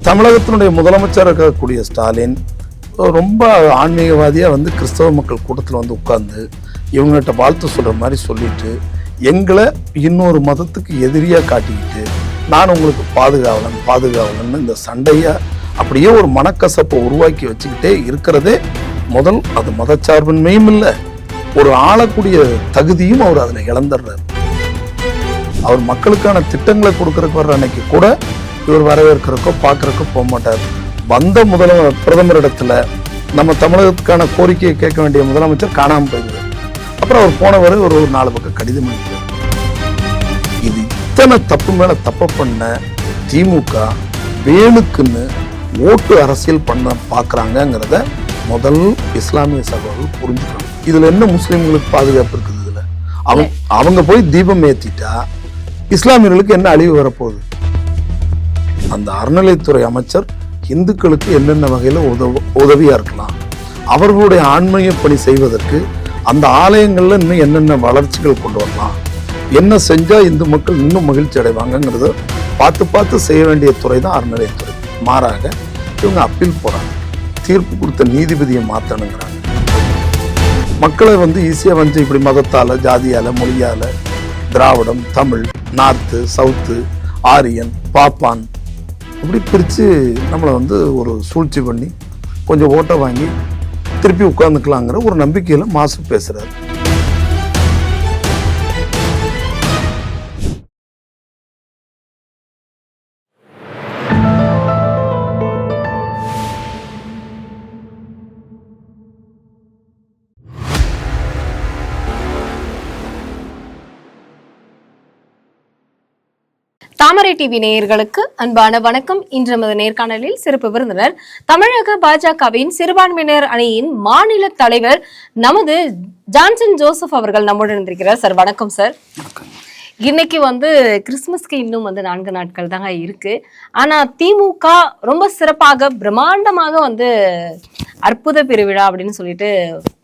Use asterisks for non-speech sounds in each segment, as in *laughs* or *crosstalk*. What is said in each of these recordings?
தமிழகத்தினுடைய முதலமைச்சர் இருக்கக்கூடிய ஸ்டாலின் ரொம்ப ஆன்மீகவாதியாக வந்து கிறிஸ்தவ மக்கள் கூட்டத்தில் வந்து உட்கார்ந்து இவங்ககிட்ட வாழ்த்து சொல்கிற மாதிரி சொல்லிட்டு எங்களை இன்னொரு மதத்துக்கு எதிரியாக காட்டிக்கிட்டு நான் உங்களுக்கு பாதுகாவலன் பாதுகாவலன்னு இந்த சண்டையை அப்படியே ஒரு மனக்கசப்பை உருவாக்கி வச்சுக்கிட்டே இருக்கிறதே முதல். அது மதச்சார்பின்மையும் இல்லை ஒரு ஆளக்கூடிய தகுதியும் அவர் அதில் இழந்துடுறாரு. அவர் மக்களுக்கான திட்டங்களை கொடுக்கறக்கு வர்ற அன்னைக்கு கூட இவர் வரவேற்கிறக்கோ பார்க்கறக்கோ போக மாட்டார். வந்த முதல பிரதமரிடத்துல நம்ம தமிழகத்துக்கான கோரிக்கையை கேட்க வேண்டிய முதலமைச்சர் காணாமல் போயிடுவார். அப்புறம் அவர் போனவர் ஒரு ஒரு நாலு பக்கம் கடிதம் அனுப்பினார் இது இத்தனை தப்பு மேல தப்பு பண்ண திமுக வேணுக்குன்னு ஓட்டு அரசியல் பண்ண பார்க்குறாங்கங்கிறத முதல் இஸ்லாமிய சகோதரர்கள் புரிஞ்சுக்கணும். இதுல என்ன முஸ்லிம்களுக்கு பாதுகாப்பு இருக்குது இதுல? அவங்க அவங்க போய் தீபம் ஏத்திட்டா இஸ்லாமியர்களுக்கு என்ன அழிவு வரப்போகுது? அந்த அறநிலைத்துறை அமைச்சர் இந்துக்களுக்கு என்னென்ன வகையில் உதவ உதவியாக இருக்கலாம். அவர்களுடைய ஆன்மீக பணி செய்வதற்கு அந்த ஆலயங்களில் இன்னும் என்னென்ன வளர்ச்சிகள் கொண்டு வரலாம். என்ன செஞ்சால் இந்து மக்கள் இன்னும் மகிழ்ச்சி அடைவாங்கங்கிறத பார்த்து பார்த்து செய்ய வேண்டிய துறை தான் அறநிலையத்துறை. மாறாக இவங்க அப்பீல் போகிறாங்க தீர்ப்பு கொடுத்த நீதிபதியை மாற்றணுங்கிறாங்க மக்களை வந்து ஈஸியாக வந்து இப்படி மதத்தால் ஜாதியால் மொழியால் திராவிடம் தமிழ் நார்த்து சவுத்து ஆரியன் பாப்பான் இப்படி பிரித்து நம்மளை வந்து ஒரு சூழ்ச்சி பண்ணி கொஞ்சம் ஓட்டை வாங்கி திருப்பி உட்காந்துக்கலாங்கிற ஒரு நம்பிக்கையில் மாசு பேசுகிறார் டிவி நேயர்களுக்கு அன்பான வணக்கம். இன்று நமது நேர்காணலில் சிறப்பு விருந்தினர் தமிழக பாஜகவின் சிறுபான்மையினர் அணியின் மாநில தலைவர் நமது ஜான்சன் ஜோசப் அவர்கள் நம்முடன் இருக்கிறார் சார் வணக்கம் சார். இன்னைக்கு வந்து கிறிஸ்மஸ்க்கு இன்னும் வந்து நான்கு நாட்கள் தாங்க இருக்கு. ஆனா திமுக ரொம்ப சிறப்பாக பிரம்மாண்டமாக வந்து அற்புத பெருவிழா அப்படின்னு சொல்லிட்டு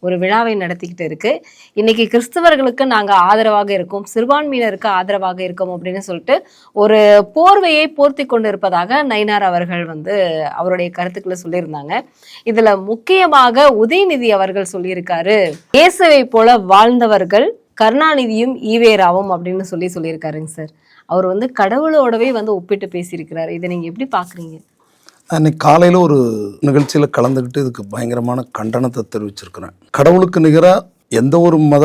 ஒரு விழாவை நடத்திக்கிட்டு இருக்கு. இன்னைக்கு கிறிஸ்தவர்களுக்கு நாங்க ஆதரவாக இருக்கோம். சிறுபான்மையினருக்கு ஆதரவாக இருக்கோம் அப்படின்னு சொல்லிட்டு ஒரு போர்வையை போர்த்தி கொண்டு இருப்பதாக நயினார் அவர்கள் வந்து அவருடைய கருத்துக்களை சொல்லியிருந்தாங்க. இதுல முக்கியமாக உதயநிதி அவர்கள் சொல்லியிருக்காரு இயேசுவை போல வாழ்ந்தவர்கள் கருணாநிதியும் ஈவேராவும் அப்படின்னு சொல்லி சொல்லியிருக்காருங்க சார். அவர் வந்து கடவுளோடவே வந்து ஒப்பிட்டு பேசியிருக்கிறாரு. இதை நீங்கள் எப்படி பார்க்குறீங்க அன்னைக்கு காலையில் ஒரு நிகழ்ச்சியில் கலந்துக்கிட்டு இதுக்கு பயங்கரமான கண்டனத்தை தெரிவிச்சிருக்கிறேன். கடவுளுக்கு நிகராக எந்த ஒரு மத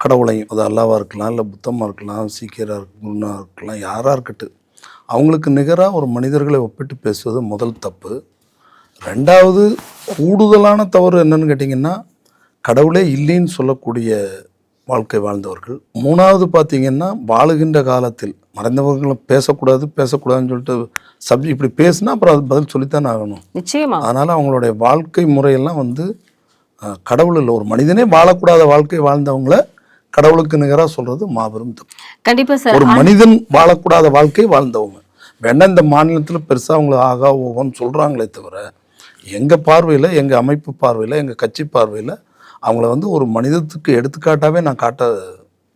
கடவுளையும் அது அல்லாவாக இருக்கலாம் இல்லை புத்தமாக இருக்கலாம் சீக்கியராக குருனாக இருக்கலாம் யாராக இருக்கட்டும் அவங்களுக்கு நிகராக ஒரு மனிதர்களை ஒப்பிட்டு பேசுவது முதல் தப்பு. ரெண்டாவது கூடுதலான தவறு என்னன்னு கேட்டிங்கன்னா கடவுளே இல்லைன்னு சொல்லக்கூடிய வாழ்க்கை வாழ்ந்தவர்கள். மூணாவது பார்த்தீங்கன்னா வாழுகின்ற காலத்தில் மறைந்தவர்களை பேசக்கூடாது பேசக்கூடாதுன்னு சொல்லிட்டு சப்ஜெக்ட் இப்படி பேசுனா அப்புறம் அது பதில் சொல்லித்தானே ஆகணும். நிச்சயமா. அதனால் அவங்களுடைய வாழ்க்கை முறையெல்லாம் வந்து கடவுள் இல்லை. ஒரு மனிதனே வாழக்கூடாத வாழ்க்கை வாழ்ந்தவங்கள கடவுளுக்கு நிகராக சொல்றது மாபெரும் தப்பு. கண்டிப்பா சார். ஒரு மனிதன் வாழக்கூடாத வாழ்க்கை வாழ்ந்தவங்க. வேணா இந்த மாநிலத்தில் பெருசாக அவங்கள ஆகா ஓகோன்னு சொல்கிறாங்களே தவிர எங்கள் பார்வையில் எங்கள் அமைப்பு பார்வையில் எங்கள் கட்சி பார்வையில் அவங்கள வந்து ஒரு மனிதத்துக்கு எடுத்துக்காட்டாவே நான் காட்ட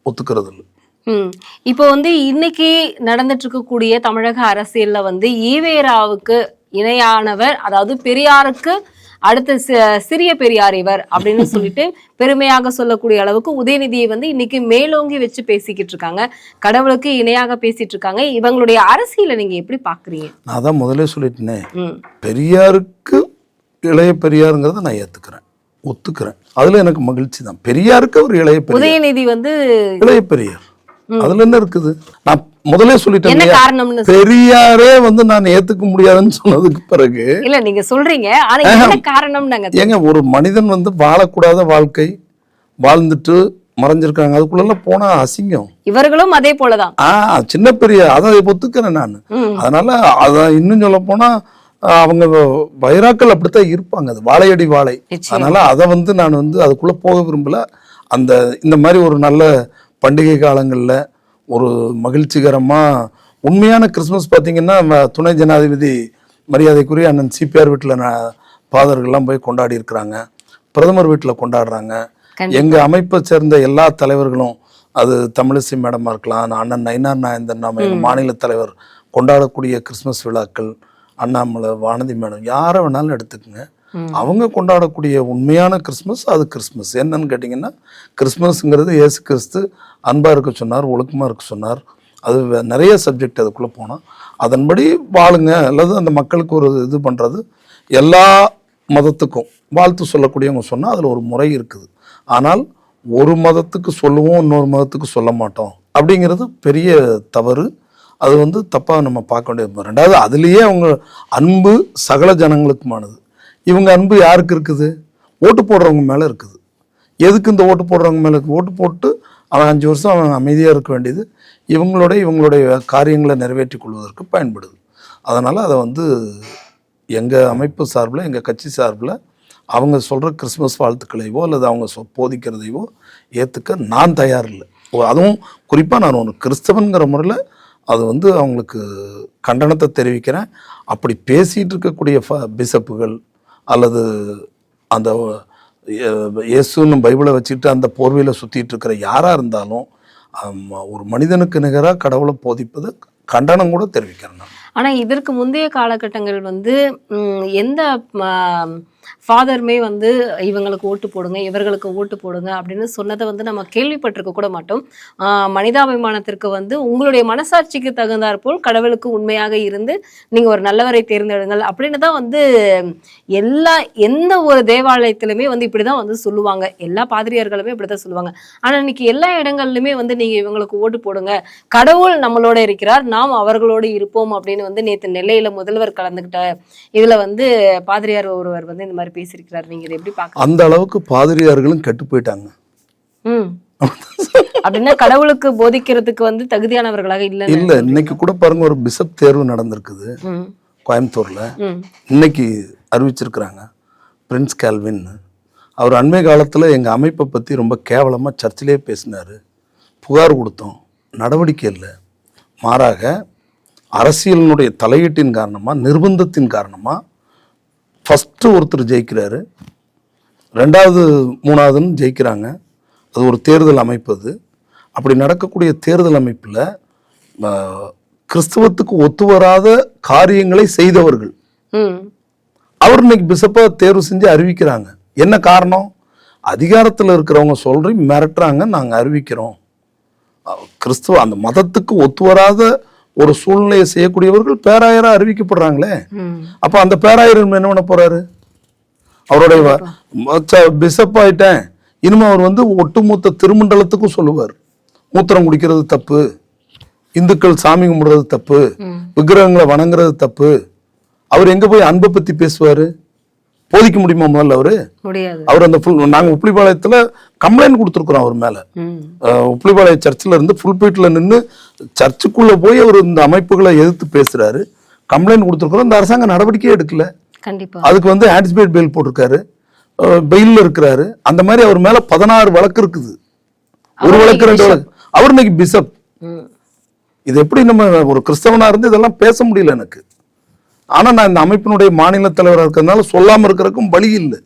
ஒத்துக்கிறது இல்லை ம். இப்போ வந்து இன்னைக்கு நடந்துட்டு இருக்கக்கூடிய தமிழக அரசியல்ல வந்து ஈவேராவுக்கு இணையானவர் அதாவது பெரியாருக்கு அடுத்த சிறிய பெரியார் இவர் அப்படின்னு சொல்லிட்டு பெருமையாக சொல்லக்கூடிய அளவுக்கு உதயநிதியை வந்து இன்னைக்கு மேலோங்கி வச்சு பேசிக்கிட்டு இருக்காங்க கடவுளுக்கு இணையாக பேசிட்டு இருக்காங்க இவங்களுடைய அரசியலை நீங்க எப்படி பாக்குறீங்க நான் தான் முதல்ல சொல்லிட்டேனே. பெரியாருக்கு இளைய பெரியாருங்கிறத நான் ஏற்றுக்கிறேன் ஒத்துக்கிறேன். அதில் எனக்கு மகிழ்ச்சி தான். பெரியாருக்கு அவர் இளைய உதயநிதி வந்து இளைய பெரியார். அதுல என்ன இருக்குது? நான் முதல்ல சொல்லிட்டேன் பெரியாரே வந்து நான் ஏத்துக்க முடியாதுன்னு சொன்னதுக்கு பிறகு இல்ல நீங்க சொல்றீங்க. காரணம் ஏங்க ஒரு மனிதன் வந்து வாழக்கூடாத வாழ்க்கை வாழ்ந்துட்டு மறைஞ்சிருக்காங்க. அதுக்குள்ள போனா அசிங்கம். இவர்களும் அதே போலதான். ஆ சின்ன பெரிய அதை ஒத்துக்கிறேன் நான். அதனால அதை இன்னும் சொல்ல போனா ஆஹ், அவங்க வைராக்கள் அப்படித்தான் இருப்பாங்க. அது வாழையடி வாழை. அதனால அதை வந்து நான் வந்து அதுக்குள்ள போக விரும்பல. அந்த இந்த மாதிரி ஒரு நல்ல பண்டிகை காலங்களில் ஒரு மகிழ்ச்சிகரமா உண்மையான கிறிஸ்மஸ் பார்த்தீங்கன்னா துணை ஜனாதிபதி மரியாதைக்குரிய அண்ணன் சிபிஆர் வீட்டில் ஃபாதர்கள்லாம் போய் கொண்டாடி இருக்கிறாங்க. பிரதமர் வீட்டில் கொண்டாடுறாங்க. கண்டிப்பா. எங்க அமைப்பை சேர்ந்த எல்லா தலைவர்களும் அது தமிழிசை மேடமா இருக்கலாம் அண்ணன் நயினார் நாயந்தன் நாம எங்க மாநில தலைவர் கொண்டாடக்கூடிய கிறிஸ்மஸ் விழாக்கள் அண்ணாமலை வானதி மேடம் யாரை வேணாலும் எடுத்துக்கங்க. அவங்க கொண்டாடக்கூடிய உண்மையான கிறிஸ்மஸ் அது கிறிஸ்மஸ். என்னன்னு கேட்டிங்கன்னா கிறிஸ்மஸ்ங்கிறது இயேசு கிறிஸ்து அன்பாக இருக்க சொன்னார் ஒழுக்கமாக இருக்க சொன்னார். அது நிறைய சப்ஜெக்ட் அதுக்குள்ளே போனால் அதன்படி வாழுங்க. அல்லது அந்த மக்களுக்கு ஒரு இது பண்ணுறது எல்லா மதத்துக்கும் வாழ்த்து சொல்லக்கூடியவங்க சொன்னால் அதில் ஒரு முறை இருக்குது. ஆனால் ஒரு மதத்துக்கு சொல்லுவோம் இன்னொரு மதத்துக்கு சொல்ல மாட்டோம். அப்படிங்கிறது பெரிய தவறு. அது வந்து தப்பாக நம்ம பார்க்க வேண்டியது ரெண்டாவது அதுலேயே அவங்க அன்பு சகல ஜனங்களுக்குமானது. இவங்க அன்பு யாருக்கு இருக்குது? ஓட்டு போடுறவங்க மேலே இருக்குது. எதுக்கு இந்த ஓட்டு போடுறவங்க மேலே ஓட்டு போட்டு அவன் அஞ்சு வருஷம் அவன் அமைதியாக இருக்க வேண்டியது இவங்களுடைய இவங்களுடைய காரியங்களை நிறைவேற்றி கொள்வதற்கு பயன்படுது. அதனால் அதை வந்து எங்கள் அமைப்பு சார்பில் எங்கள் கட்சி சார்பில் அவங்க சொல்கிற கிறிஸ்மஸ் வாழ்த்துக்களையோ அல்லது அவங்க சொ போதிக்கிறதையோ ஏற்றுக்க நான் தயார் இல்லை. ஓ, அதுவும் குறிப்பாக நான் ஒரு கிறிஸ்தவன்கிற முறையில் அது வந்து அவங்களுக்கு கண்டனத்தை தெரிவிக்கிறேன். அப்படி பேசிகிட்டு இருக்கக்கூடிய ஃப பிசப்புகள் அல்லது அந்த இயேசுன்னு பைபிளை வச்சுட்டு அந்த போர்வையில் சுற்றிட்டு இருக்கிற யாராக இருந்தாலும் ஒரு மனிதனுக்கு நிகராக கடவுளை போதிப்பது கண்டனம் கூட தெரிவிக்கிறேன் ஆனால் இதற்கு முந்தைய காலகட்டங்கள் வந்து எந்த ஃபாதருமே வந்து இவங்களுக்கு ஓட்டு போடுங்க இவர்களுக்கு ஓட்டு போடுங்க அப்படின்னு சொன்னதை வந்து நம்ம கேள்விப்பட்டிருக்க கூட மாட்டோம். ஆஹ் மனிதாபிமானத்திற்கு வந்து உங்களுடைய மனசாட்சிக்கு தகுந்தாற் போல் கடவுளுக்கு உண்மையாக இருந்து நீங்க ஒரு நல்லவரை தேர்ந்தெடுங்கள் அப்படின்னு தான் வந்து எல்லா எந்த ஒரு தேவாலயத்திலுமே வந்து இப்படிதான் வந்து சொல்லுவாங்க. எல்லா பாதிரியார்களுமே இப்படிதான் சொல்லுவாங்க. ஆனா இன்னைக்கு எல்லா இடங்கள்லுமே வந்து நீங்க இவங்களுக்கு ஓட்டு போடுங்க. கடவுள் நம்மளோட இருக்கிறார் நாம் அவர்களோடு இருப்போம் அப்படின்னு வந்து நேத்து நெல்லையில முதல்வர் கலந்துகிட்ட இதுல வந்து பாதிரியார் ஒருவர் வந்து இந்த மாதிரி பேசியிருக்கிறார். நீங்க இதை எப்படி பாக்க அந்த அளவுக்கு பாதிரியார்களும் கெட்டு போயிட்டாங்க. *laughs* அப்படின்னா கடவுளுக்கு போதிக்கிறதுக்கு வந்து தகுதியானவர்களாக இல்ல இல்லை இன்னைக்கு கூட பாருங்க ஒரு பிஷப் தேர்வு நடந்திருக்குது. கோயம்புத்தூரில். இன்னைக்கு அறிவிச்சிருக்கிறாங்க பிரின்ஸ் கேல்வின். அவர் அண்மை காலத்தில் எங்கள் அமைப்பை பற்றி ரொம்ப கேவலமாக சர்ச்சிலே பேசினார். புகார் கொடுத்தோம் நடவடிக்கை இல்லை. மாறாக அரசியலினுடைய தலையீட்டின் காரணமாக நிர்பந்தத்தின் காரணமாக ஃபஸ்ட்டு ஒருத்தர் ஜெயிக்கிறாரு. ரெண்டாவது மூணாவதுன்னு ஜெயிக்கிறாங்க. அது ஒரு தேர்தல் அமைப்பு அது. அப்படி நடக்கக்கூடிய தேர்தல் அமைப்பில் கிறிஸ்துவத்துக்கு ஒத்து வராத காரியங்களை செய்தவர்கள். அவர் இன்னைக்கு பிஷப்பா தேர்வு செஞ்சு அறிவிக்கிறாங்க. என்ன காரணம்? அதிகாரத்தில் இருக்கிறவங்க சொல்றி மிரட்டுறாங்க நாங்கள் அறிவிக்கிறோம். கிறிஸ்துவ அந்த மதத்துக்கு ஒத்து வராத ஒரு சூழ்நிலையை செய்யக்கூடியவர்கள் பேராயரா அறிவிக்கப்படுறாங்களே. அப்போ அந்த பேராயர் என்ன பண்ண போறாரு? அவருடைய பிஷப் ஆயிட்டேன். இனிமே அவர் வந்து ஒட்டுமொத்த திருமண்டலத்துக்கும் சொல்லுவார். மூத்திரம் குடிக்கிறது தப்பு இந்துக்கள் சாமி கும்பிடுறது தப்பு விக்கிரகங்களை வணங்குறது தப்பு. அவர் எங்க போய் அன்பை பத்தி பேசுவாரு? போதிக்க முடியுமா முதல்ல அவரு? அவர் அந்த ஃபுல் நாங்க உப்ளிபாளையத்துல கம்ப்ளைண்ட் கொடுத்துருக்குறோம் அவர் மேல. உப்ளிபாளைய சர்ச்சில் இருந்து ஃபுல் பீட்ல நின்று சர்ச்சுக்குள்ள போய் அவர் இந்த அமைப்புகளை எதிர்த்து பேசுறாரு. கம்ப்ளைண்ட் கொடுத்துருக்குறோம். இந்த அரசாங்கம் நடவடிக்கையே எடுக்கல. கண்டிப்பா. அதுக்கு வந்து ஆன்டிசிபேட் பெயில் போட்டிருக்காரு. பெயிலில் இருக்கிறாரு. அந்த மாதிரி அவர் மேல பதினாறு வழக்கு இருக்குது. ஒரு வழக்கு ரெண்டு வழக்கு. அவர் இன்னைக்கு பிஷப் இது எப்படி நம்ம ஒரு கிறிஸ்தவனா இருந்து இதெல்லாம் பேச முடியல எனக்கு. ஆனா நான் இந்த அமைப்பினுடைய மாநில தலைவராக இருக்கிறதுனால சொல்லாம இருக்கிறதுக்கும் வழி இல்லை.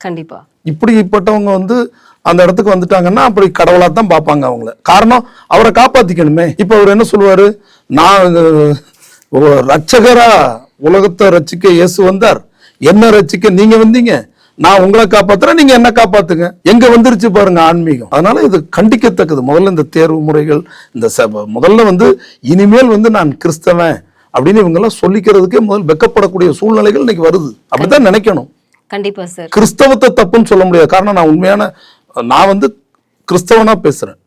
கண்டிப்பா. இப்படிப்பட்டவங்க வந்து அந்த இடத்துக்கு வந்துட்டாங்கன்னா அப்படி கடவுளா தான் பார்ப்பாங்க அவங்கள. காரணம் அவரை காப்பாத்திக்கணுமே. இப்போ அவர் என்ன சொல்லுவாரு? நான் அஹ், ஒரு ரட்சகரா உலகத்தை ரட்சிக்க இயேசு வந்தார். என்ன ரட்சிக்க நீங்க வந்தீங்க. நான் உங்களை காப்பாத்துறேன் நீங்க என்ன காப்பாத்துங்க. எங்க வந்துருச்சு பாருங்க ஆன்மீகம். அதனால இது கண்டிக்கத்தக்கது. முதல்ல இந்த தேர்வு முறைகள் இந்த முதல்ல வந்து இனிமேல் வந்து நான் கிறிஸ்தவன். அப்படின்னு இவங்க எல்லாம் சொல்லிக்கிறதுக்கே முதல் வெக்கப்படக்கூடிய சூழ்நிலைகள் இன்னைக்கு வருது. அப்படித்தான் நினைக்கணும். கண்டிப்பா சார். கிறிஸ்தவத்தை தப்புன்னு சொல்ல முடியாது. காரணம் நான் உண்மையான நான் வந்து கிறிஸ்தவனா பேசுறேன்.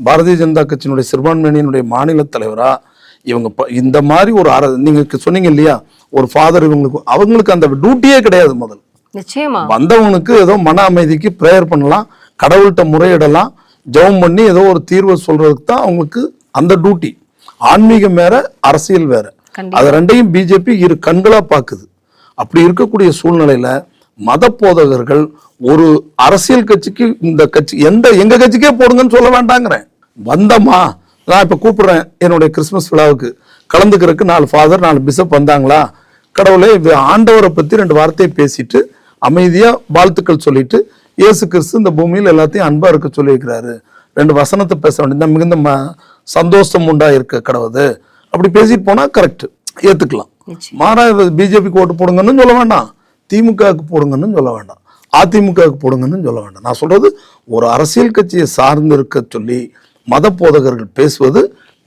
பாரதிய ஜனதா கட்சியினுடைய சிறுபான்மையினுடைய மாநில தலைவரா இவங்க இந்த மாதிரி ஒரு அர நீங்க சொன்னீங்க இல்லையா? ஒரு ஃபாதர் இவங்களுக்கு அவங்களுக்கு அந்த டியூட்டியே கிடையாது முதல். நிச்சயமா. வந்தவனுக்கு ஏதோ மன அமைதிக்கு ப்ரேயர் பண்ணலாம் கடவுள்கிட்ட முறையிடலாம் ஜெபம் பண்ணி ஏதோ ஒரு தீர்வை சொல்றதுக்கு தான் அவங்களுக்கு அந்த டியூட்டி ஆன்மீகம் வேற அரசியல் வேற. அது ரெண்டையும் பிஜேபி இரு கண்களா பாக்குது. அப்படி இருக்கக்கூடிய சூழ்நிலையில மத போதகர்கள் ஒரு அரசியல் கட்சிக்கு இந்த கட்சி எந்த எங்க கட்சிக்கே போடுங்கன்னு சொல்ல வேண்டாங்கிறேன். வந்தமா நான் இப்ப கூப்பிடுறேன் என்னுடைய கிறிஸ்மஸ் விழாவுக்கு. கலந்துக்கிறதுக்கு நாலு ஃபாதர் நாலு பிஷப் வந்தாங்களா? கடவுளே இது ஆண்டவரை பத்தி ரெண்டு வார்த்தையை பேசிட்டு அமைதியா வாழ்த்துக்கள் சொல்லிட்டு இயேசு கிறிஸ்து இந்த பூமியில் எல்லாத்தையும் அன்பா இருக்க சொல்லியிருக்கிறாரு. ரெண்டு வசனத்தை பேச வேண்டியது. மிகுந்த ம- சந்தோஷம் உண்டா இருக்க கடவுது. அப்படி பேசிட்டு போனா கரெக்ட் ஏத்துக்கலாம். நிச்சயம். மாறா பிஜேபிக்கு ஓட்டு போடுங்கன்னு சொல்ல வேண்டாம். திமுகவுக்கு போடுங்கன்னு சொல்ல வேண்டாம். அதிமுகவுக்கு போடுங்கன்னு சொல்ல வேண்டாம். நான் சொல்றது ஒரு அரசியல் கட்சியை சார்ந்து இருக்க சொல்லி மத போதகர்கள் பேசுவது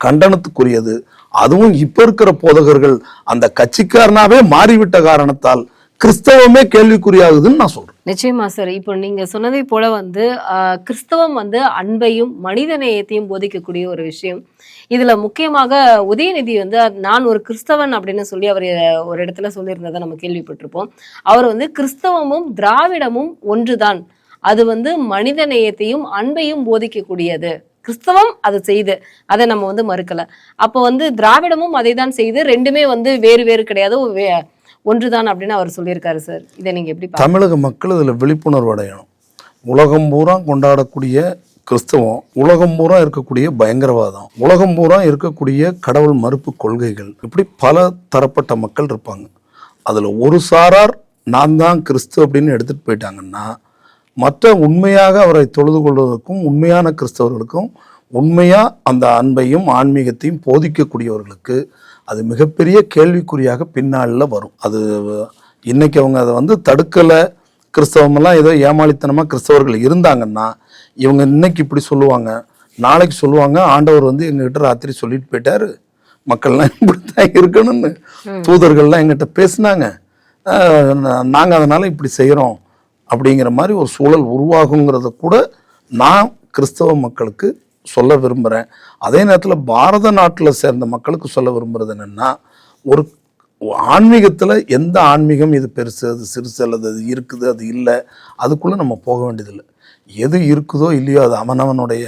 கண்டனத்துக்குரியது. அதுவும் இப்ப இருக்கிற போதகர்கள் அந்த கட்சிக்காரனாவே மாறிவிட்ட காரணத்தால் கிறிஸ்தவமே கேள்விக்குறியாகுதுன்னு நான் சொல்றேன். நிச்சயமா சார் இப்போ நீங்க சொன்னதை போல வந்து கிறிஸ்தவம் வந்து அன்பையும் மனித நேயத்தையும் போதிக்கக்கூடிய ஒரு விஷயம். இதுல முக்கியமாக உதயநிதி வந்து நான் ஒரு கிறிஸ்தவன் அப்படின்னு சொல்லி அவர் ஒரு இடத்துல சொல்லியிருந்ததை நம்ம கேள்விப்பட்டிருப்போம். அவர் வந்து கிறிஸ்தவமும் திராவிடமும் ஒன்றுதான். அது வந்து மனித நேயத்தையும் அன்பையும் போதிக்கக்கூடியது. கிறிஸ்தவம் அது செய்து அதை நம்ம வந்து மறுக்கல. அப்போ வந்து திராவிடமும் அதை தான் செய்து ரெண்டுமே வந்து வேறு வேறு கிடையாது. வே- ஒன்றுதான் அப்படின்னு அவர் சொல்லியிருக்காரு சார். இதை நீங்கள் எப்படி தமிழக மக்கள் இதில் விழிப்புணர்வு அடையணும். உலகம் பூரா கொண்டாடக்கூடிய கிறிஸ்தவம் உலகம் பூரா இருக்கக்கூடிய பயங்கரவாதம் உலகம் பூரா இருக்கக்கூடிய கடவுள் மறுப்பு கொள்கைகள் இப்படி பல தரப்பட்ட மக்கள் இருப்பாங்க. அதில் ஒரு சாரார் நான் தான் கிறிஸ்து அப்படின்னு எடுத்துகிட்டு போயிட்டாங்கன்னா மற்ற உண்மையாக அவரை தொழுது கொள்வதற்கும் உண்மையான கிறிஸ்தவர்களுக்கும் உண்மையாக அந்த அன்பையும் ஆன்மீகத்தையும் போதிக்கக்கூடியவர்களுக்கு அது மிகப்பெரிய கேள்விக்குறியாக பின்னாளில் வரும். அது இன்னைக்கு அவங்க அதை வந்து தடுக்கலை. கிறிஸ்தவமெல்லாம் ஏதோ ஏமாளித்தனமாக கிறிஸ்தவர்கள் இருந்தாங்கன்னா இவங்க இன்னைக்கு இப்படி சொல்லுவாங்க. நாளைக்கு சொல்லுவாங்க. ஆண்டவர் வந்து எங்ககிட்ட ராத்திரி சொல்லிட்டு போயிட்டாரு. மக்கள்லாம் இப்படித்தான் இருக்கணும்னு. தூதர்கள்லாம் எங்கிட்ட பேசுனாங்க. நாங்கள் அதனால இப்படி செய்கிறோம் அப்படிங்கிற மாதிரி ஒரு சூழல் உருவாகுங்கிறத கூட நான் கிறிஸ்தவ மக்களுக்கு சொல்ல விரும்புகிறேன் அதே நேரத்தில் பாரத நாட்டில் சேர்ந்த மக்களுக்கு சொல்ல விரும்புகிறது என்னென்னா ஒரு ஆன்மீகத்தில் எந்த ஆன்மீகம் இது பெருசு அது சிறுசு அல்லது அது இருக்குது அது இல்லை அதுக்குள்ளே நம்ம போக வேண்டியதில்லை. எது இருக்குதோ இல்லையோ அது அவனவனுடைய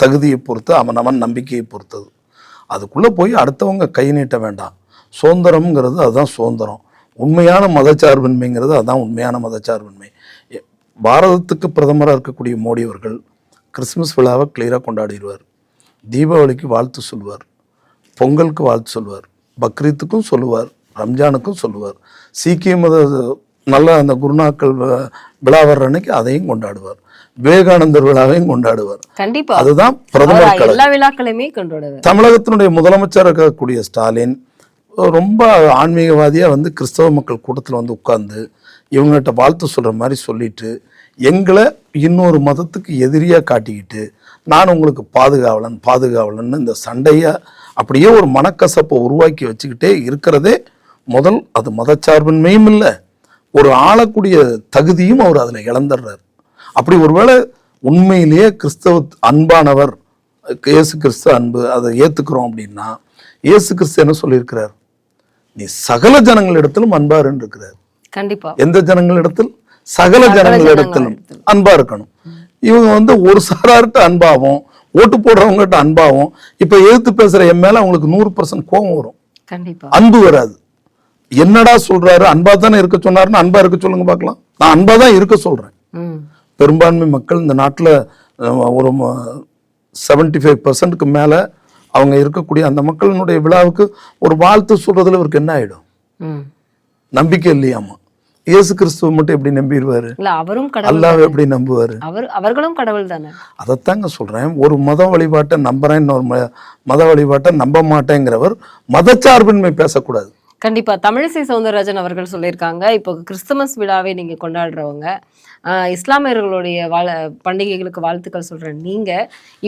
தகுதியை பொறுத்து அவனவன் நம்பிக்கையை பொறுத்தது. அதுக்குள்ளே போய் அடுத்தவங்க கை நீட்ட வேண்டாம். சுதந்திரம்ங்கிறது அதுதான் சுதந்திரம். உண்மையான மதச்சார்பின்மைங்கிறது அதுதான் உண்மையான மதச்சார்பின்மை. பாரதத்துக்கு பிரதமராக இருக்கக்கூடிய மோடி அவர்கள் கிறிஸ்மஸ் விழாவை கிளியராக கொண்டாடிடுவார். தீபாவளிக்கு வாழ்த்து சொல்லுவார். பொங்கலுக்கு வாழ்த்து சொல்லுவார். பக்ரீத்துக்கும் சொல்லுவார். ரம்ஜானுக்கும் சொல்லுவார். சீக்கிய மத நல்ல அந்த குருநாக்கள் விழா வர்ற அன்னைக்கு அதையும் கொண்டாடுவார். விவேகானந்தர் விழாவையும் கொண்டாடுவார். கண்டிப்பா. அதுதான் பிரதமர் எல்லா விழாக்களையுமே கொண்டாடுவார். தமிழகத்தினுடைய முதலமைச்சராக இருக்கக்கூடிய ஸ்டாலின் ரொம்ப ஆன்மீகவாதியாக வந்து கிறிஸ்தவ மக்கள் கூட்டத்தில் வந்து உட்கார்ந்து இவங்ககிட்ட வாழ்த்து சொல்கிற மாதிரி சொல்லிட்டு எங்களை இன்னொரு மதத்துக்கு எதிரியாக காட்டிக்கிட்டு நான் உங்களுக்கு பாதுகாவலன் பாதுகாவலன்னு இந்த சண்டையை அப்படியே ஒரு மனக்கசப்பை உருவாக்கி வச்சுக்கிட்டே இருக்கிறதே முதல் அது மதச்சார்பின்மையும் இல்லை. ஒரு ஆளக்கூடிய தகுதியும் அவர் அதில் இழந்துடுறார். அப்படி ஒருவேளை உண்மையிலேயே கிறிஸ்தவ அன்பானவர் இயேசு கிறிஸ்து அன்பு அதை ஏத்துக்கிறோம் அப்படின்னா இயேசு கிறிஸ்து என்ன சொல்லியிருக்கிறார்? நீ சகல ஜனங்களிடத்திலும் அன்பாருன்னு இருக்கிறார் கண்டிப்பா. எந்த ஜனங்களிடத்தில்? சகல ஜனங்களிடத்திலும் அன்பா இருக்கணும். இவங்க வந்து ஒரு சாரார்கிட்ட அன்பாவும் ஓட்டு போடுறவங்ககிட்ட அன்பாவும் இப்ப எதிர்த்து பேசுற என் மேல அவங்களுக்கு நூறு பர்சன்ட் கோபம் வரும். அன்பு வராது. என்னடா சொல்றாரு? அன்பா தானே இருக்க சொன்னாருன்னு அன்பா இருக்க சொல்லுங்க பார்க்கலாம். நான் அன்பா தான் இருக்க சொல்றேன். பெரும்பான்மை மக்கள் இந்த நாட்டில் ஒரு செவன்டி ஃபைவ் பர்சன்ட்டுக்கு மேலே அவங்க இருக்கக்கூடிய அந்த மக்களினுடைய விழாவுக்கு ஒரு வாழ்த்து சொல்றதுல இவருக்கு என்ன ஆயிடும்? நம்பிக்கை இல்லையாமா? இயேசு கிறிஸ்துவ மட்டும் எப்படி நம்பிடுவாரு? அவரும் அல்லாஹ் எப்படி நம்புவாரு? அவர் அவர்களும் கடவுள் தானே. அதைத்தாங்க சொல்றேன். ஒரு மத வழிபாட்டை நம்புறேன் இன்னொரு மத வழிபாட்டை நம்ப மாட்டேங்கிறவர் மதச்சார்பின்மை பேசக்கூடாது. கண்டிப்பா. தமிழிசை சவுந்தரராஜன் அவர்கள் சொல்லியிருக்காங்க இப்போ கிறிஸ்துமஸ் விழாவை நீங்க கொண்டாடுறவங்க இஸ்லாமியர்களுடைய வாழ் பண்டிகைகளுக்கு வாழ்த்துக்கள் சொல்றேன் நீங்க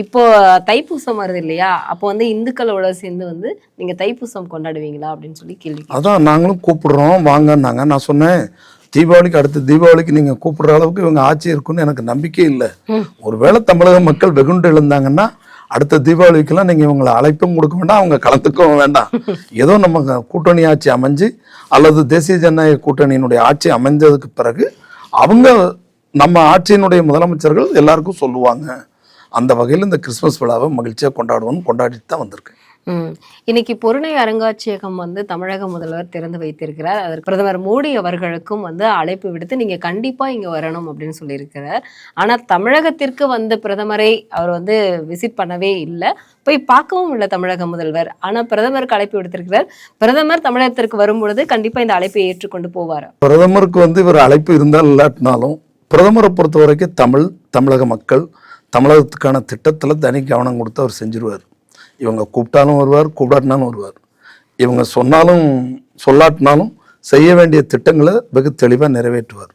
இப்போ தைப்பூசம் வருது இல்லையா? அப்போ வந்து இந்துக்களோட சேர்ந்து வந்து நீங்க தைப்பூசம் கொண்டாடுவீங்களா? அப்படின்னு சொல்லி கேள்வி. அதான் நாங்களும் கூப்பிடுறோம் வாங்கன்னாங்க. நான் சொன்னேன் தீபாவளிக்கு அடுத்த தீபாவளிக்கு நீங்க கூப்பிடுற அளவுக்கு இவங்க ஆட்சி இருக்குன்னு எனக்கு நம்பிக்கை இல்லை. ஒருவேளை தமிழக மக்கள் வெகுண்டு எழுந்தாங்கன்னா அடுத்த தீபாவளிக்கெல்லாம் நீங்கள் இவங்களை அழைப்பும் கொடுக்க வேண்டாம் அவங்க கலந்துக்கவும் வேண்டாம். ஏதோ நம்ம கூட்டணி ஆட்சி அமைஞ்சு அல்லது தேசிய ஜனநாயக கூட்டணியினுடைய ஆட்சி அமைஞ்சதுக்கு பிறகு அவங்க நம்ம ஆட்சியினுடைய முதலமைச்சர்கள் எல்லாருக்கும் சொல்லுவாங்க அந்த வகையில் இந்த கிறிஸ்மஸ் விழாவை மகிழ்ச்சியாக கொண்டாடுவோம்னு கொண்டாடிட்டு தான் வந்திருக்கேன். ம். இன்னைக்கு பொருணை அருங்காட்சியகம் வந்து தமிழக முதல்வர் திறந்து வைத்திருக்கிறார். அதற்கு பிரதமர் மோடி அவர்களுக்கும் வந்து அழைப்பு விடுத்து நீங்க கண்டிப்பா இங்க வரணும் அப்படின்னு சொல்லியிருக்கிறார். ஆனா தமிழகத்திற்கு வந்த பிரதமரை அவர் வந்து விசிட் பண்ணவே இல்லை. போய் பார்க்கவும் இல்லை தமிழக முதல்வர். ஆனா பிரதமருக்கு அழைப்பு விடுத்திருக்கிறார். பிரதமர் தமிழகத்திற்கு வரும்பொழுது கண்டிப்பா இந்த அழைப்பை ஏற்றுக்கொண்டு போவார். பிரதமருக்கு வந்து இவர் அழைப்பு இருந்தால் இல்லாட்டினாலும் பிரதமரை பொறுத்த வரைக்கும் தமிழ் தமிழக மக்கள் தமிழகத்துக்கான திட்டத்தில் தனி கவனம் கொடுத்து அவர் செஞ்சிருவார். இவங்க கூப்பிட்டாலும் வருவார் கூப்பிடாட்டினாலும் வருவார். இவங்க சொன்னாலும் சொல்லாட்டினாலும் செய்ய வேண்டிய திட்டங்களை வெகு தெளிவாக நிறைவேற்றுவார்.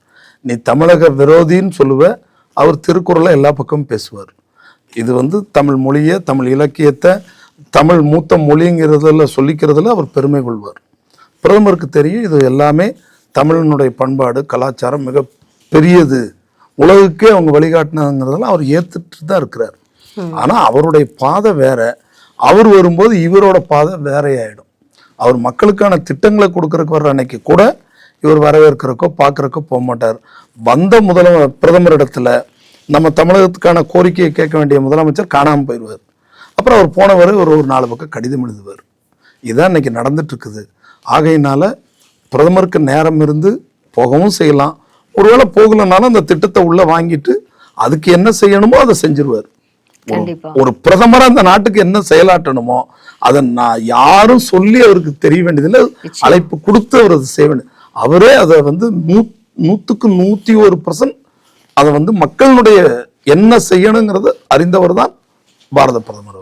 நீ தமிழக விரோதின்னு சொல்லுவ அவர் திருக்குறளை எல்லா பக்கமும் பேசுவார். இது வந்து தமிழ் மொழியை தமிழ் இலக்கியத்தை தமிழ் மூத்த மொழிங்கிறதுல சொல்லிக்கிறதுல அவர் பெருமை கொள்வார். பிரதமருக்கு தெரியும் இது எல்லாமே தமிழனுடைய பண்பாடு கலாச்சாரம் மிக பெரியது. உலகுக்கே அவங்க வழிகாட்டினாங்கிறதெல்லாம் அவர் ஏத்துட்டு தான் இருக்கிறார். ஆனா அவருடைய பாதை வேற. அவர் வரும்போது இவரோட பாதை வேறையாயிடும். அவர் மக்களுக்கான திட்டங்களை கொடுக்கறக்கு வர்ற அன்னைக்கு கூட இவர் வரவேற்கிறக்கோ பார்க்குறக்கோ போக மாட்டார். வந்த முதல பிரதமரிடத்தில் நம்ம தமிழகத்துக்கான கோரிக்கையை கேட்க வேண்டிய முதலமைச்சர் காணாமல் போயிடுவார். அப்புறம் அவர் போனவர் ஒரு ஒரு நாலு பக்கம் கடிதம் எழுதுவார். இதுதான் இன்னைக்கு நடந்துட்டுருக்குது. ஆகையினால் ஆகையினால பிரதமருக்கு நேரம் இருந்து போகவும் செய்யலாம். ஒருவேளை போகலைனாலும் அந்த திட்டத்தை உள்ளே வாங்கிட்டு அதுக்கு என்ன செய்யணுமோ அதை செஞ்சிருவார். ஒரு பிரதமரா அந்த நாட்டுக்கு என்ன செயலாற்றணுமோ அதை நான் யாரும் சொல்லி அவருக்கு தெரிய வேண்டியதில்லை. அழைப்பு கொடுத்து அவர் அதை செய்ய வேண்டியது. அவரே அதை வந்து நூ நூத்துக்கு நூத்தி ஒரு பர்சன்ட் அதை வந்து மக்களுடைய என்ன செய்யணுங்கிறத அறிந்தவர் தான் பாரத பிரதமர்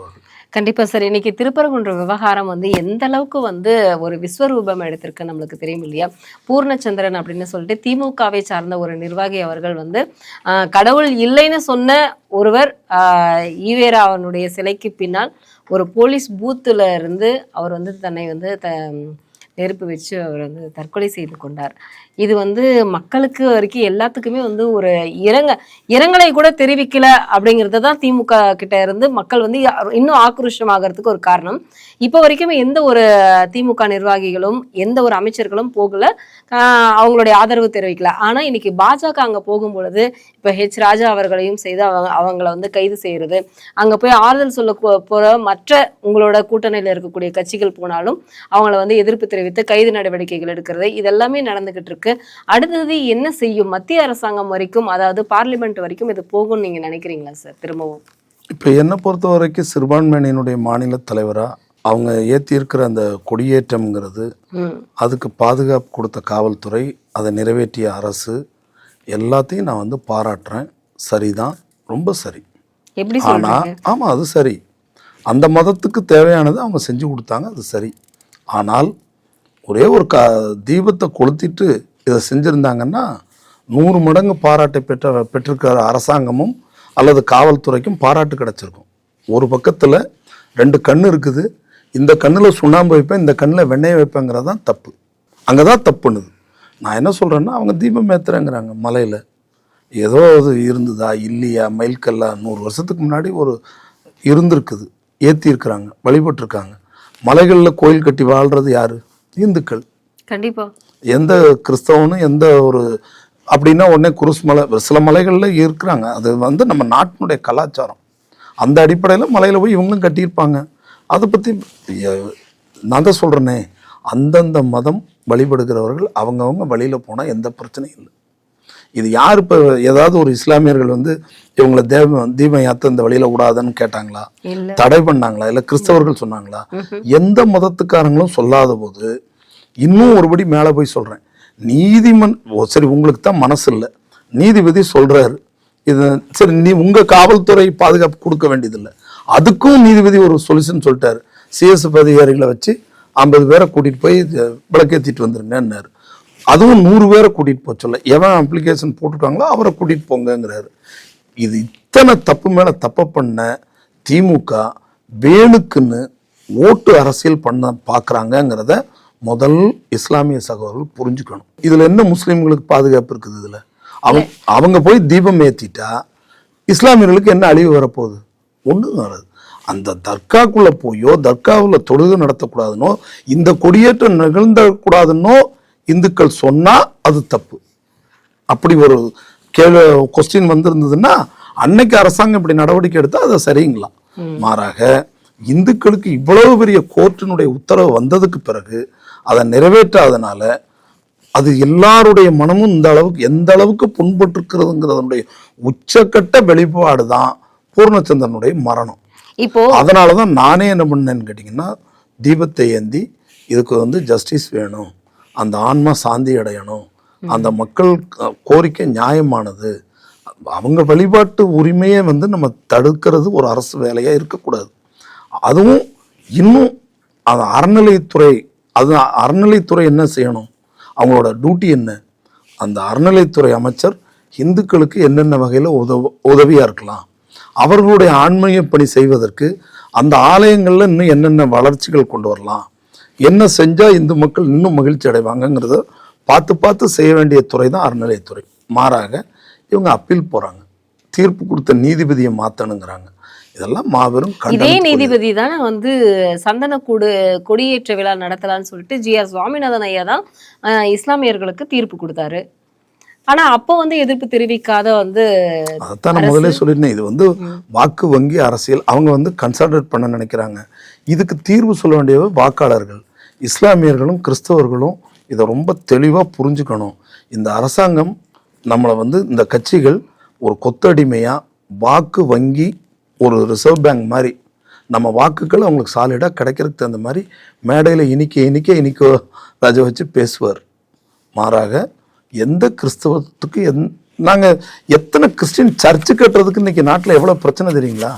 கண்டிப்பாக கண்டிப்பா சார். இன்னைக்கு திருப்பரங்குன்ற விவகாரம் வந்து எந்த அளவுக்கு வந்து ஒரு விஸ்வரூபம் எடுத்திருக்கு நம்மளுக்கு தெரியும் இல்லையா? பூர்ணச்சந்திரன் அப்படின்னு சொல்லிட்டு திமுகவை சார்ந்த ஒரு நிர்வாகி அவர்கள் வந்து கடவுள் இல்லைன்னு சொன்ன ஒருவர் ஈவேரா அவனுடைய சிலைக்கு பின்னால் ஒரு போலீஸ் பூத்துல இருந்து அவர் வந்து தன்னை வந்து த நெருப்பு வச்சு அவர் வந்து தற்கொலை செய்து கொண்டார். இது வந்து மக்களுக்கு வரைக்கும் எல்லாத்துக்குமே வந்து ஒரு இரங்க இரங்கலை கூட தெரிவிக்கல அப்படிங்கிறது தான் திமுக கிட்ட இருந்து மக்கள் வந்து இன்னும் ஆக்ரோஷமாகிறதுக்கு ஒரு காரணம். இப்போ வரைக்குமே எந்த ஒரு திமுக நிர்வாகிகளும் எந்த ஒரு அமைச்சர்களும் போகல. அவங்களுடைய ஆதரவு தெரிவிக்கல. ஆனால் இன்னைக்கு பாஜக அங்கே போகும் பொழுது இப்போ ஹெச் ராஜா அவர்களையும் செய்து அவங்க அவங்கள வந்து கைது செய்கிறது அங்கே போய் ஆறுதல் சொல்ல போகிற மற்ற உங்களோட கூட்டணியில் இருக்கக்கூடிய கட்சிகள் போனாலும் அவங்கள வந்து எதிர்ப்பு தெரிவித்து கைது நடவடிக்கைகள் எடுக்கிறது. இதெல்லாமே நடந்துகிட்டு இருக்கு. அடுத்தது என்ன செய்யும்? மத்திய அரசாங்கம் வரைக்கும் அதாவது பார்லிமெண்ட் வரைக்கும் இது போகும்னு நீங்க நினைக்கிறீங்களா சார் திரும்பவும்? இப்போ என்னை பொறுத்த வரைக்கும் சிறுபான்மையினுடைய மாநில தலைவரா அவங்க ஏற்றி இருக்கிற அந்த கொடியேற்றம்ங்கிறது அதுக்கு பாதுகாப்பு கொடுத்த காவல்துறை அதை நிறைவேற்றிய அரசு எல்லாத்தையும் நான் வந்து பாராட்டுறேன். சரிதான். ரொம்ப சரி. எப்படி ஆனா சொல்றீங்க ஆமா அது சரி. அந்த மதத்துக்கு தேவையானதை அவங்க செஞ்சு கொடுத்தாங்க அது சரி. ஆனால் ஒரே ஒரு க தீபத்தை கொளுத்திட்டு இதை செஞ்சுருந்தாங்கன்னா நூறு மடங்கு பாராட்டை பெற்ற பெற்றிருக்கிற அரசாங்கமும் அல்லது காவல்துறைக்கும் பாராட்டு கிடச்சிருக்கும். ஒரு பக்கத்தில் ரெண்டு கண் இருக்குது. இந்த கண்ணில் சுண்ணாம்பு வைப்பேன் இந்த கண்ணில் வெண்ணெய் வைப்பேங்கிறது தான் தப்பு. அங்கே தான் தப்புன்னுது. நான் என்ன சொல்கிறேன்னா அவங்க தீபம் ஏற்றுறேங்கிறாங்க மலையில். ஏதோ அது இருந்ததா இல்லையா மைல்கல்லா நூறு வருஷத்துக்கு முன்னாடி ஒரு இருந்திருக்குது. ஏற்றிருக்கிறாங்க வழிபட்டிருக்காங்க. மலைகளில் கோயில் கட்டி வாழ்கிறது யார்? இந்துக்கள். கண்டிப்பாக எந்த கிறிஸ்தவனும் எந்த ஒரு அப்படின்னா உடனே குருஸ் மலை சில மலைகளில் இருக்கிறாங்க. அது வந்து நம்ம நாட்டினுடைய கலாச்சாரம். அந்த அடிப்படையில் மலையில் போய் இவங்களும் கட்டியிருப்பாங்க. அதை பற்றி நான் தான் சொல்கிறேனே அந்தந்த மதம் வழிபடுகிறவர்கள் அவங்கவங்க வழியில் போனால் எந்த பிரச்சனையும் இல்லை. இது யார் இப்போ ஏதாவது ஒரு இஸ்லாமியர்கள் வந்து இவங்களை தேவ தீபம் ஏற்ற இந்த வழியில் விடாதன்னு கேட்டாங்களா? தடை பண்ணாங்களா? இல்லை கிறிஸ்தவர்கள் சொன்னாங்களா? எந்த மதத்துக்காரங்களும் சொல்லாத போது இன்னும் ஒருபடி மேலே போய் சொல்கிறேன் நீதிமன் ஓ, சரி உங்களுக்கு தான் மனசு இல்லை. நீதிபதி சொல்கிறாரு இது சரி நீ உங்கள் காவல்துறை பாதுகாப்பு கொடுக்க வேண்டியதில்லை. அதுக்கும் நீதிபதி ஒரு சொல்யூஷன் சொல்லிட்டாரு. சிஎஸ்எஃப் அதிகாரிகளை வச்சு ஐம்பது பேரை கூட்டிகிட்டு போய் விளக்கேற்றிட்டு வந்துருங்கன்னாரு. அதுவும் நூறு பேரை கூட்டிகிட்டு போக சொல்ல. எவன் அப்ளிகேஷன் போட்டுட்டாங்களோ அவரை கூட்டிகிட்டு போங்கங்கிறாரு. இது இத்தனை தப்பு மேலே தப்பை பண்ண திமுக வேணுக்குன்னு ஓட்டு அரசியல் பண்ண பார்க்குறாங்கங்கிறத முதல் இஸ்லாமிய சகோதரர்கள் புரிஞ்சுக்கணும். இதில் என்ன முஸ்லீம்களுக்கு பாதுகாப்பு இருக்குது இதில்? அவங்க அவங்க போய் தீபம் ஏற்றிட்டா இஸ்லாமியர்களுக்கு என்ன அழிவு வரப்போகுது? ஒன்றும் வராது. அந்த தர்காக்குள்ளே போயோ தர்காவில் தொழுகை நடத்தக்கூடாதுன்னோ இந்த கொடியேற்றம் நிகழ்ந்தக்கூடாதுன்னோ இந்துக்கள் சொன்னால் அது தப்பு. அப்படி ஒரு கேள்வி கொஸ்டின் வந்திருந்ததுன்னா அன்னைக்கு அரசாங்கம் இப்படி நடவடிக்கை எடுத்தால் அதை சரிங்களா? மாறாக இந்துக்களுக்கு இவ்வளவு பெரிய கோர்ட்டினுடைய உத்தரவு வந்ததுக்கு பிறகு அதை நிறைவேற்றாதனால அது எல்லாருடைய மனமும் இந்த அளவுக்கு எந்த அளவுக்கு புண்பட்டிருக்கிறதுங்கிறதனுடைய உச்சக்கட்ட வெளிப்பாடு தான் பூர்ணச்சந்திரனுடைய மரணம். இப்போ அதனால தான் நானே என்ன பண்ணேன்னு கேட்டிங்கன்னா தீபத்தை ஏந்தி இதுக்கு வந்து ஜஸ்டிஸ் வேணும் அந்த ஆன்மா சாந்தி அடையணும் அந்த மக்கள் கோரிக்கை நியாயமானது அவங்க வழிபாட்டு உரிமையை வந்து நம்ம தடுக்கிறது ஒரு அரசு வேலையாக இருக்கக்கூடாது. அதுவும் இன்னும் அந்த அறநிலைத்துறை அது அறநிலைத்துறை என்ன செய்யணும்? அவங்களோட டியூட்டி என்ன? அந்த அறநிலைத்துறை அமைச்சர் இந்துக்களுக்கு என்னென்ன வகையில் உதவ உதவியாக இருக்கலாம்? அவர்களுடைய ஆன்மீக பணி செய்வதற்கு அந்த ஆலயங்களில் இன்னும் என்னென்ன வளர்ச்சிகள் கொண்டு வரலாம்? என்ன செஞ்சால் இந்து மக்கள் இன்னும் மகிழ்ச்சி அடைவாங்கங்கிறத பார்த்து பார்த்து செய்ய வேண்டிய துறை தான் அறநிலையத்துறை. மாறாக இவங்க அப்பீல் போகிறாங்க தீர்ப்பு கொடுத்த நீதிபதியை மாற்றணுங்கிறாங்க இதெல்லாம் மாபெரும் இதே நீதிபதி தானே வந்து சந்தனக்கூடு கொடியேற்ற விழா நடத்தலாம்னு சொல்லிட்டு ஜி ஆர் சுவாமிநாதன் ஐயா தான் இஸ்லாமியர்களுக்கு தீர்ப்பு கொடுத்தாரு. ஆனா அப்போ வந்து எதிர்ப்பு தெரிவிக்காத வந்து அதைத்தான் நான் முதல்ல சொல்லியிருந்தேன். இது வந்து வாக்கு வங்கி அரசியல். அவங்க வந்து கன்சல்டேட் பண்ண நினைக்கிறாங்க. இதுக்கு தீர்வு சொல்ல வேண்டியவை வாக்காளர்கள். இஸ்லாமியர்களும் கிறிஸ்தவர்களும் இதை ரொம்ப தெளிவாக புரிஞ்சுக்கணும். இந்த அரசாங்கம் நம்மளை வந்து இந்த கட்சிகள் ஒரு கொத்தடிமையாக வாக்கு வங்கி ஒரு ரிசர்வ் பேங்க் மாதிரி. நம்ம வாக்குகள் அவங்களுக்கு சாலிடாக கிடைக்கிறதுக்கு தகுந்த மாதிரி மேடையில் இனிக்க இனிக்க இனிக்க ராஜ வச்சு பேசுவார். மாறாக எந்த கிறிஸ்தவத்துக்கு எந் நாங்கள் எத்தனை கிறிஸ்டின் சர்ச்சு கட்டுறதுக்கு இன்னைக்கு நாட்டில் எவ்வளோ பிரச்சனை தெரியுங்களா?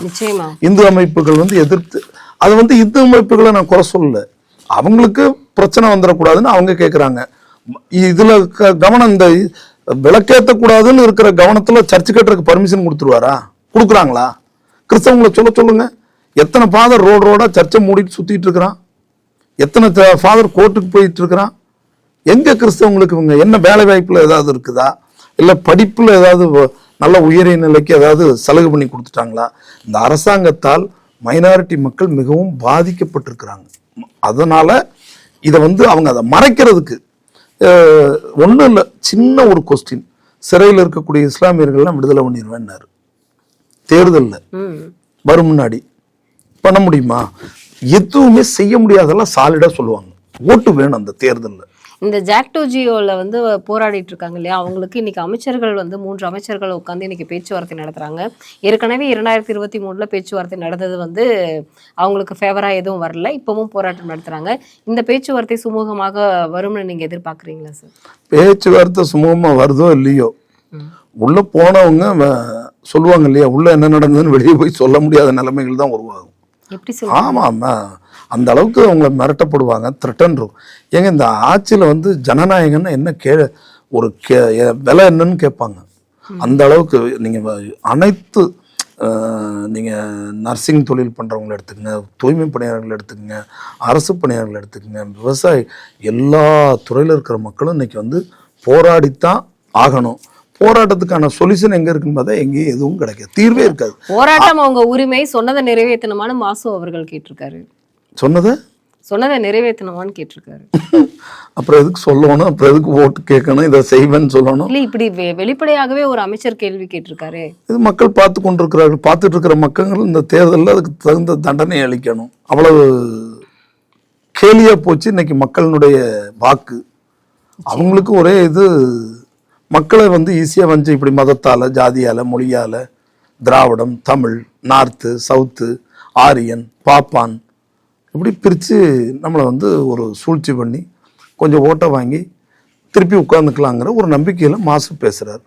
இந்து அமைப்புகள் வந்து எதிர்த்து அது வந்து இந்து அமைப்புகளை நான் குறை சொல்லல. அவங்களுக்கு பிரச்சனை வந்துடக்கூடாதுன்னு அவங்க கேட்குறாங்க இதில் க கவனம் இந்த விளக்கேற்றக்கூடாதுன்னு இருக்கிற கவனத்தில் சர்ச்சு கட்டுறதுக்கு பர்மிஷன் கொடுத்துருவாரா? கொடுக்குறாங்களா? கிறிஸ்தவங்களை சொல்ல சொல்லுங்க. எத்தனை ஃபாதர் ரோடு ரோடாக சர்ச்சை மூடிட்டு சுற்றிட்டு இருக்கிறான்? எத்தனை ஃபாதர் கோர்ட்டுக்கு போயிட்டு இருக்கிறான்? எங்கே கிறிஸ்தவங்களுக்கு இவங்க என்ன வேலை வாய்ப்பில் ஏதாவது இருக்குதா? இல்லை படிப்பில் ஏதாவது வ- நல்ல உயரிய நிலைக்கு ஏதாவது சலுகை பண்ணி கொடுத்துட்டாங்களா? இந்த அரசாங்கத்தால் மைனாரிட்டி மக்கள் மிகவும் பாதிக்கப்பட்டிருக்கிறாங்க. அதனால் இதை வந்து அவங்க அதை மறைக்கிறதுக்கு ஒன்றும் இல்லை. சின்ன ஒரு கொஸ்டின் சிறையில் இருக்கக்கூடிய இஸ்லாமியர்கள்லாம் விடுதலை பண்ணிடுவேன்னாரு தேர்தலில் வரும் முன்னாடி பண்ண முடியுமா? எதுவுமே செய்ய முடியாதெல்லாம் சாலிடா சொல்லுவாங்க. ஓட்டு வேணும் அந்த தேர்தலில். இந்த ஜாக்டோஜியோல வந்து போராடிட்டு இருக்காங்க இல்லையா? அவங்களுக்கு இன்னைக்கு அமைச்சர்கள் வந்து மூன்று அமைச்சர்கள் உட்காந்து இன்னைக்கு பேச்சுவார்த்தை நடத்துறாங்க. ஏற்கனவே இரண்டாயிரத்தி இருபத்தி மூணுல பேச்சுவார்த்தை நடந்தது வந்து அவங்களுக்கு ஃபேவரா எதுவும் வரல. இப்பவும் போராட்டம் நடத்துறாங்க. இந்த பேச்சுவார்த்தை சுமூகமாக வரும்னு நீங்க எதிர்பார்க்கறீங்களா சார் பேச்சுவார்த்தை சுமூகமா வருதோ இல்லையோ? உள்ள போனவங்க சொல்லுவாங்க இல்லையா உள்ள என்ன நடந்ததுன்னு வெளியே போய் சொல்ல முடியாத நிலைமைகள் தான் உருவாகும். ஆமாம் அந்த அளவுக்கு அவங்கள மிரட்டப்படுவாங்க த்ரெட்டன் இருக்கும் ஏங்க இந்த ஆட்சியில் வந்து ஜனநாயகம்னா என்ன கே ஒரு கே விலை என்னன்னு கேட்பாங்க. அந்த அளவுக்கு நீங்கள் அனைத்து நீங்கள் நர்சிங் தொழில் பண்ணுறவங்கள எடுத்துக்கங்க தூய்மை பணியாளர்கள் எடுத்துக்கங்க அரசு பணியாளர்கள் எடுத்துக்கங்க விவசாயி எல்லா துறையில் இருக்கிற மக்களும் இன்னைக்கு வந்து போராடித்தான் ஆகணும். போராட்டத்துக்கான சொல்யூஷன் எங்கே இருக்குன்னு பார்த்தா எங்கேயும் எதுவும் கிடைக்காது. தீர்வே இருக்காது. போராட்டம் அவங்க உரிமை சொன்னதை நிறைவேற்றணுமான்னு மாசு அவர்கள் கேட்டிருக்காரு. சொன்னதை? சொன்னதை நிறைவேற்றணுமான்னு கேட்டிருக்காரு. *laughs* அப்புறம் எதுக்கு சொல்லணும்? அப்புறம் எதுக்கு ஓட்டு கேட்கணும்? இதை செய்வேன்னு சொல்லணும்? இல்ல இப்படி வெளிப்படையாகவே ஒரு அமைச்சர் கேள்வி கேட்டிருக்காரு. இது மக்கள் பார்த்து கொண்டிருக்கிறார்கள். பார்த்துட்டு இருக்கிற மக்கள் இந்த தேர்தலில் அதுக்கு தகுந்த தண்டனை அளிக்கணும். அவ்வளவு கேலியா போச்சு. இன்னைக்கு மக்களினுடைய வாக்கு. அவங்களுக்கு ஒரே இது மக்களை வந்து ஈஸியாக வந்து இப்படி மதத்தால் ஜாதியால் மொழியால் திராவிடம் தமிழ் நார்த்து சவுத்து ஆரியன் பாப்பான் இப்படி பிரித்து நம்மளை வந்து ஒரு சூழ்ச்சி பண்ணி கொஞ்சம் ஓட்டை வாங்கி திருப்பி உட்காந்துக்கலாங்கிற ஒரு நம்பிக்கையில் மாசு பேசுகிறார்